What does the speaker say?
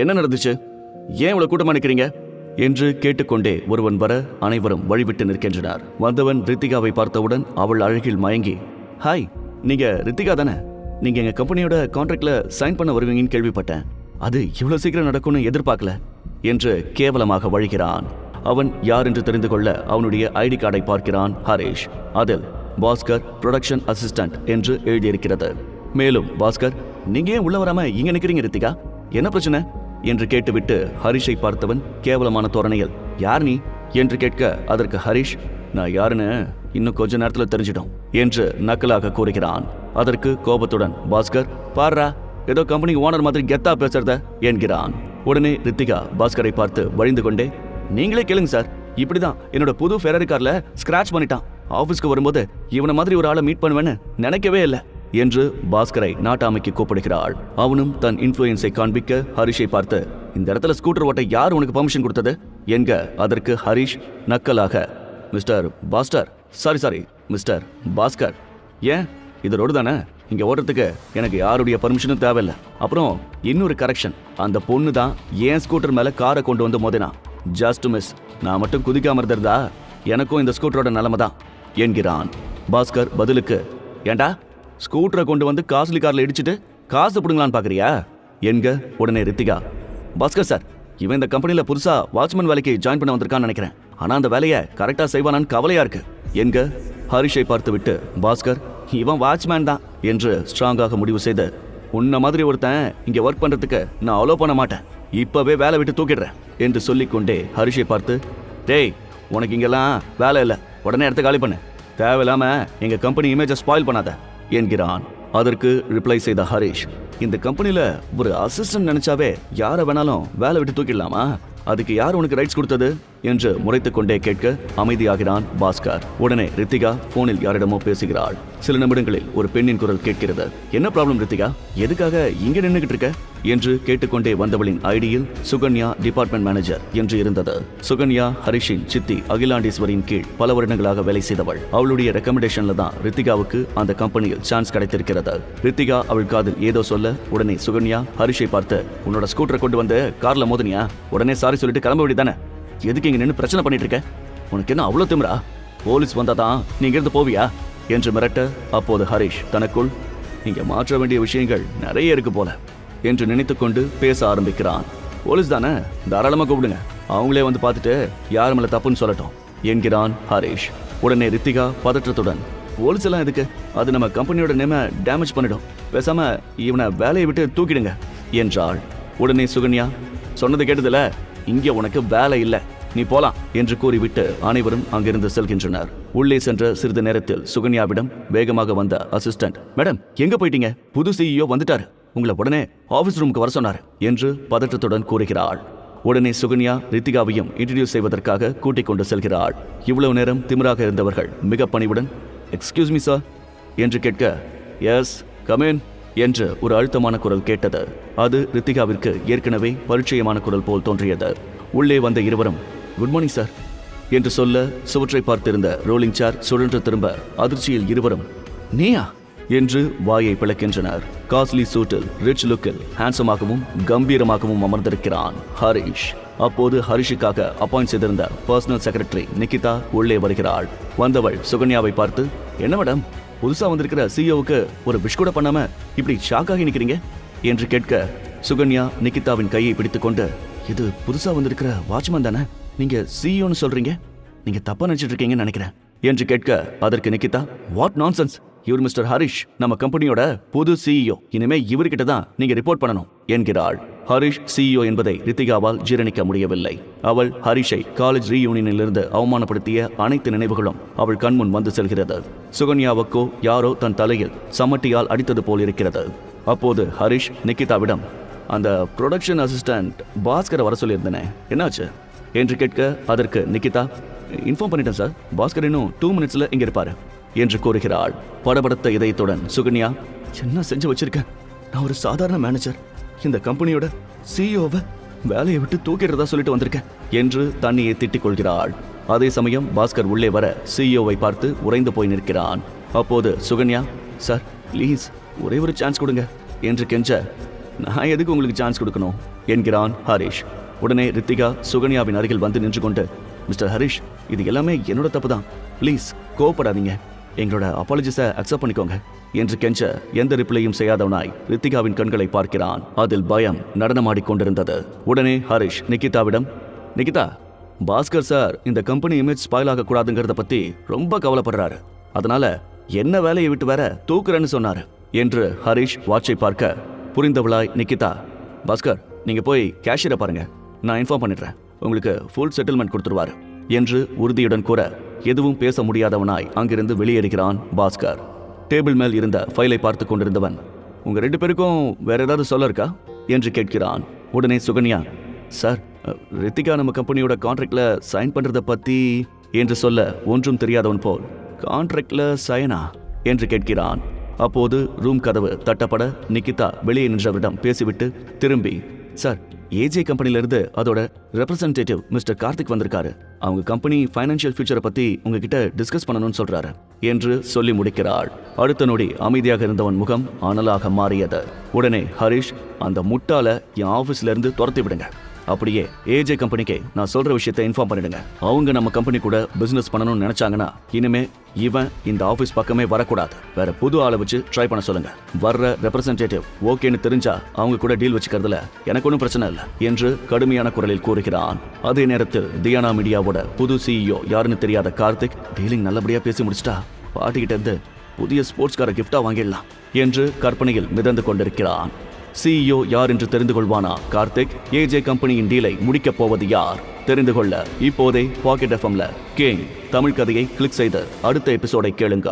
என்ன நடந்துச்சு? ஏன் இவ்வளவு கூட்டமா நிக்கிறீங்க? என்று கேட்டுக்கொண்டே ஒருவன் வர அனைவரும் வழிவிட்டு நிற்கின்றனர். வந்தவன் ரித்திகாவை பார்த்தவுடன் அவள் அழகில் மயங்கி ஹாய் நீங்க ரித்திகா தானே? நீங்க எங்க கம்பெனியோட கான்ட்ராக்ட்ல சைன் பண்ண வருவீங்கன்னு கேள்விப்பட்டேன். அது இவ்வளவு சீக்கிரம் நடக்கும்னு எதிர்பார்க்கல என்று கேவலமாக வழிகிறான். அவன் யார் என்று தெரிந்து கொள்ள அவனுடைய ஐடி கார்டை பார்க்கிறான் ஹரேஷ். அதில் பாஸ்கர் ப்ரொடக்ஷன் அசிஸ்டன்ட் என்று எழுதியிருக்கிறது. மேலும் பாஸ்கர் நீங்க ஏன் உள்ள வராம இங்க நிக்கிறீங்க ரித்திகா? என்ன பிரச்சனை? என்று கேட்டுவிட்டு ஹரிஷை பார்த்தவன் கேவலமான தோரணையில் யார் நீ? என்று கேட்க அதற்கு ஹரிஷ் நான் யாருன்னு இன்னும் கொஞ்ச நேரத்துல தெரிஞ்சிடும் என்று நக்கலாக கூறுகிறான். அதற்கு கோபத்துடன் பாஸ்கர் பாருறா ஏதோ கம்பெனி ஓனர் மாதிரி கெத்தா பேசுறத என்கிறான். உடனே ரித்திகா பாஸ்கரை பார்த்து வழிந்து கொண்டே நீங்களே கேளுங்க சார் இப்படிதான். என்னோட புது ஃபெராரி கார்ல ஸ்கிராச் பண்ணிட்டான். ஆபீஸ்க்கு வரும்போது இவனை மாதிரி ஒரு ஆளை மீட் பண்ணுவேன்னு நினைக்கவே இல்லை. என்று பாஸ்கரை நாட்டாமைக்கு கூப்பிடுகிறாள். அவனும் தன் இன்ஃப்ளூயன்ஸை காண்பிக்க ஹரிஷை பார்த்து இந்த இடத்துல ஸ்கூட்டர் ஓட்ட யார் உனக்கு பர்மிஷன் கொடுத்தது? என்க அதற்கு ஹரிஷ் நக்கலாக mister pastor sorry sorry mister Bhaskar ஏன்? இது ரோடு தானே? இங்கே ஓடுறதுக்கு எனக்கு யாருடைய பர்மிஷனும் தேவையில்ல. அப்புறம் இன்னொரு கரெக்ஷன் அந்த பொண்ணு தான் ஏன் ஸ்கூட்டர் மேலே காரை கொண்டு வந்து மோதினா? ஜஸ்ட் மிஸ் நான் மட்டும் குதிக்காம இருந்திருந்தா எனக்கும் இந்த ஸ்கூட்டரோட நிலைமை தான் என்கிறான். பாஸ்கர் பதிலுக்கு ஏண்டா ஸ்கூட்டரை கொண்டு வந்து காஸ்ட்லி காரில் இடிச்சிட்டு காசு பிடுங்களான்னு பார்க்குறியா என்க உடனே ரித்திகா. பாஸ்கர் சார் இவன் இந்த கம்பெனியில் புதுசாக வாட்ச்மேன் வேலைக்கு ஜாயின் பண்ண வந்திருக்கான்னு நினைக்கிறேன். ஆனால் அந்த வேலையை கரெக்டாக செய்வானான்னு கவலையாக இருக்கு. என்க ஹரிஷை பார்த்து விட்டு பாஸ்கர் இவன் வாட்ச்மேன் தான் என்று ஸ்ட்ராங்காக முடிவு செய்து உன்ன மாதிரி ஒருத்தன் இங்கே ஒர்க் பண்ணுறதுக்கு நான் அலோ பண்ண மாட்டேன். இப்போவே வேலை விட்டு தூக்கிடுறேன் என்று சொல்லிக்கொண்டே ஹரிஷை பார்த்து டேய் உனக்கு இங்கெல்லாம் வேலை இல்லை. உடனே இடத்த காலி பண்ணு. தேவையில்லாமல் எங்கள் கம்பெனி இமேஜை ஸ்பாயில் பண்ணாத. என்கிறான். அதற்கு ரிப்ளை செய்த ஹரீஷ் இந்த கம்பெனில ஒரு அசிஸ்டன்ட் நினைச்சாவே யாரை வேணாலும் வேலை விட்டு தூக்கிடலாமா? அதுக்கு யார் உனக்கு ரைட்ஸ் கொடுத்தது? என்று முறைத்துக் கொண்டே கேட்க அமைதியாகிறான் பாஸ்கர். உடனே ரித்திகா போனில் யாரிடமோ பேசுகிறாள். சில நிமிடங்களில் ஒரு பெண்ணின் குரல் கேட்கிறது. என்ன ப்ராப்ளம் ரித்திகா? எதுக்காக இங்க நின்னுகிட்டு இருக்க? என்று கேட்டுக்கொண்டே வந்தவளின் ஐடியில் சுகன்யா டிபார்ட்மெண்ட் மேனேஜர் என்று இருந்தது. சுகன்யா ஹரிஷின் சித்தி அகிலாண்டீஸ்வரின் கீழ் பல வருடங்களாக வேலை செய்தவள். அவளுடைய ரெக்கமெண்டேஷன்ல தான் ரித்திகாவுக்கு அந்த கம்பெனியில் சான்ஸ் கிடைத்திருக்கிறது. ரித்திகா அவள் காதில் ஏதோ சொல்ல உடனே சுகன்யா ஹரிஷை பார்த்து உன்னோட ஸ்கூட்டரை கொண்டு வந்து கார்ல மோதனியா? உடனே சாரி சொல்லிட்டு கிளம்ப வேண்டியதானே எதுக்கு இங்க நின்று பிரச்சனை பண்ணிட்டு இருக்க? உனக்கு என்ன அவ்வளவு திமிரா? போலீஸ் வந்தாதான் நீங்க இருந்து போவியா? என்று மிரட்ட அப்போது ஹரிஷ் தனக்குள் இங்க மாற்ற வேண்டிய விஷயங்கள் நிறைய இருக்கு போல என்று நினைத்துக்கொண்டு பேச ஆரம்பிக்கிறான். போலீஸ் தானே? தாராளமா கூப்பிடுங்க. அவங்களே வந்து பார்த்துட்டு யார் மேல தப்புன்னு சொல்லட்டும் என்கிறான் ஹரிஷ். உடனே ரித்திகா பதற்றத்துடன் போலீஸ் எல்லாம் எதுக்கு? அது நம்ம கம்பெனியோட நேம டேமேஜ் பண்ணிடும். பேசாம இவனை வேலையை விட்டு தூக்கிடுங்க என்றாள். உடனே சுகன்யா சொன்னது கேட்டதில்ல. இங்கே உனக்கு வேலை இல்லை. நீ போலாம் என்று கூறிவிட்டு அனைவரும் அங்கிருந்து செல்கின்றனர். உள்ளே சென்ற சிறிது நேரத்தில் சுகன்யாவிடம் வேகமாக வந்த அசிஸ்டன்ட் மேடம் எங்க போயிட்டீங்க? புது சிஇஓ வந்துட்டாரு. உங்களை உடனே ஆபீஸ் ரூமுக்கு வர சொன்னார் என்று பதற்றத்துடன் கூறுகிறாள். உடனே சுகன்யா ரித்திகாவையும் இன்ட்ரடியூஸ் செய்வதற்காக கூட்டிக் கொண்டு செல்கிறாள். இவ்வளவு நேரம் திமிராக இருந்தவர்கள் மிக பணிவுடன் எக்ஸ்கியூஸ் மீ சார் என்று கேட்க எஸ் கமேன் என்று ஒரு அழுத்தமான குரல் கேட்டது. அது ரித்திகாவிற்கு ஏற்கனவே பரிச்சயமான குரல் போல் தோன்றியது. உள்ளே வந்த இருவரும் குட் மார்னிங் சார் என்று சொல்ல சுவற்றை பார்த்திருந்த ரோலிங் சார் சுழன்று திரும்ப அதிர்ச்சியில் இருவரும் நீயா? என்று வாயை பிளக்கின்றனர். காஸ்ட்லி சூட்டில் ரிச் லுக்கில் ஹேண்ட்ஸமாகவும் கம்பீரமாகவும் அமர்ந்திருக்கிறான் ஹரிஷ். அப்போது ஹரிஷுக்காக அப்பாயிண்ட் செய்திருந்த பர்சனல் செக்ரட்டரி நிக்கிதா உள்ளே வருகிறாள். வந்தவள் சுகன்யாவை பார்த்து என்ன மேடம் புதுசா வந்திருக்கிற சிஇஓவுக்கு ஒரு விஷ் கூட பண்ணாம இப்படி ஷாக்காகி நிக்கிறீங்க? என்று கேட்க சுகன்யா நிகிதாவின் கையை பிடித்துக்கொண்டு இது புதுசா வந்திருக்கிற வாட்ச்மேன் தானே? நீங்க சிஇஓன்னு சொல்றீங்க? நீங்க தப்பா நினைச்சிட்டு இருக்கீங்கன்னு நினைக்கிறேன். என்று கேட்க அதற்கு நிகிதா வாட் நான்சென்ஸ் இவர் மிஸ்டர் ஹரிஷ் நம்ம கம்பெனியோட புது சிஇஓ இனிமே இவர்கிட்ட தான் நீங்க ரிப்போர்ட் பண்ணணும் என்கிறாள். ஹரிஷ் சிஇஓ என்பதை ரித்திகாவால் ஜீரணிக்க முடியவில்லை. அவள் ஹரிஷை காலேஜ் ரீயூனியனிலிருந்து அவமானப்படுத்திய அனைத்து நினைவுகளும் அவள் கண்முன் வந்து செல்கிறது. சுகன்யாவுக்கோ யாரோ தன் தலையில் சமட்டியால் அடித்தது போல் இருக்கிறது. அப்போது ஹரிஷ் நிக்கிதாவிடம் அந்த ப்ரொடக்ஷன் அசிஸ்டன்ட் பாஸ்கரை வர சொல்லியிருந்தேனே என்னாச்சு? என்று கேட்க அதற்கு நிக்கிதா இன்ஃபார்ம் பண்ணிட்டேன் சார் பாஸ்கர் இன்னும் டூ மினிட்ஸ்ல இங்கே இருப்பார் என்று கூறுகிறாள். படபடத்த இதயத்துடன் சுகன்யா என்ன செஞ்சு வச்சிருக்கேன் நான் ஒரு சாதாரண மேனேஜர் இந்த கம்பெனியோட சிஇஓவை வேலையை விட்டு தூக்கிடுறதா சொல்லிட்டு வந்திருக்கேன் என்று தண்ணியை திட்டிக் கொள்கிறாள். அதே சமயம் பாஸ்கர் உள்ளே வர சிஇஓவை பார்த்து உறைந்து போய் நிற்கிறான். அப்போது சுகன்யா சார் ப்ளீஸ் ஒரே ஒரு சான்ஸ் கொடுங்க என்று கெஞ்ச நான் எதுக்கு உங்களுக்கு சான்ஸ் கொடுக்கணும்? என்கிறான் ஹரிஷ். உடனே ரித்திகா சுகன்யாவின் அருகில் வந்து நின்று கொண்டு மிஸ்டர் ஹரிஷ் இது எல்லாமே என்னோட தப்பு தான். ப்ளீஸ் கோவப்படாதீங்க. எங்களோட அப்பாலஜிஸை அக்செப்ட் பண்ணிக்கோங்க. என்று கெஞ்ச எந்த ரிப்ளையும் செய்யாதவனாய் ரித்திகாவின் கண்களை பார்க்கிறான். அதில் பயம் நடனமாடிக்கொண்டிருந்தது உடனே ஹரிஷ் நிகிதாவிடம் நிகிதா பாஸ்கர் சார் இந்த கம்பெனி இமேஜ் ஸ்பாயில் ஆகக்கூடாதுங்கிறத பத்தி ரொம்ப கவலைப்படுறாரு. அதனால என்ன வேலையை விட்டு வேற தூக்குறேன்னு சொன்னாரு என்று ஹரிஷ் வாட்சை பார்க்க புரிந்தவளாய் நிக்கிதா. பாஸ்கர் நீங்க போய் கேஷியரை பாருங்க. நான் இன்ஃபார்ம் பண்ணிடுறேன். உங்களுக்கு ஃபுல் செட்டில்மெண்ட் கொடுத்துருவாரு என்று உறுதியுடன் கூற எதுவும் பேச முடியாதவனாய் அங்கிருந்து வெளியேறுகிறான் பாஸ்கர். டேபிள் மேல் இருந்த ஃபைலை பார்த்து கொண்டிருந்தவன் உங்கள் ரெண்டு பேருக்கும் வேற ஏதாவது சொல்ல இருக்கா? என்று கேட்கிறான். உடனே சுகன்யா சார் ரித்திகா நம்ம கம்பெனியோட கான்ட்ராக்டில் சைன் பண்ணுறத பற்றி என்று சொல்ல ஒன்றும் தெரியாதவன் போல் கான்ட்ராக்டில் சயனா என்று கேட்கிறான். அப்போது ரூம் கதவு தட்டப்பட நிக்கிதா வெளியே நின்றவரிடம் பேசிவிட்டு திரும்பி சார் ஏஜே கம்பெனில இருந்து அதோட ரெப்ரசன்டேட்டிவ் மிஸ்டர் கார்த்திக் வந்திருக்காரு. அவங்க கம்பெனி ஃபைனான்ஷியல் ஃபியூச்சரை பத்தி உங்ககிட்ட டிஸ்கஸ் பண்ணணும்னு சொல்றாரு. என்று சொல்லி முடிக்கிறாள். அடுத்த நொடி அமைதியாக இருந்தவன் முகம் அனலாக மாறியது. உடனே ஹரிஷ் அந்த முட்டாள என் ஆபீஸ்ல இருந்து துரத்தி விடுங்க. அப்படியே ஏஜே கம்பெனிக்கு நான் சொல்ற விஷயத்தை இன்ஃபார்ம் பண்ணிடுங்க. அவங்க நம்ம கம்பெனி கூட பிசினஸ் பண்ணணும்னு நினைச்சாங்கன்னா இனிமே இவன் இந்த ஆபீஸ் பக்கமே வரக்கூடாது. வேற புது ஆளை வச்சு ட்ரை பண்ண சொல்லுங்க. வர்ற ரெப்ரசன்டேட்டிவ் ஓகேன்னு தெரிஞ்சா அவங்க கூட டீல் வச்சுக்கிறதுல எனக்கு ஒன்றும் பிரச்சனை இல்லை என்று கடுமையான குரலில் கூறுகிறான். அதே நேரத்தில் தியானா மீடியாவோட புது சிஇஓ யாருன்னு தெரியாத கார்த்திக் டீலிங் நல்லபடியா பேசி முடிச்சிட்டா. பாட்டிக்கிட்ட இருந்து புதிய ஸ்போர்ட்ஸ் காரை கிஃப்டா வாங்கிடலாம் என்று கற்பனையில் மிதந்து கொண்டிருக்கிறான். சிஇஓ யார் என்று தெரிந்து கொள்வானா கார்த்திக் ஏஜே கம்பெனியின் டீலை முடிக்கப் போவது யார்? தெரிந்து கொள்ள இப்போதே பாக்கெட் எஃப்எம்ல கேங் தமிழ் கதையை கிளிக் செய்து அடுத்த எபிசோடை கேளுங்கள்.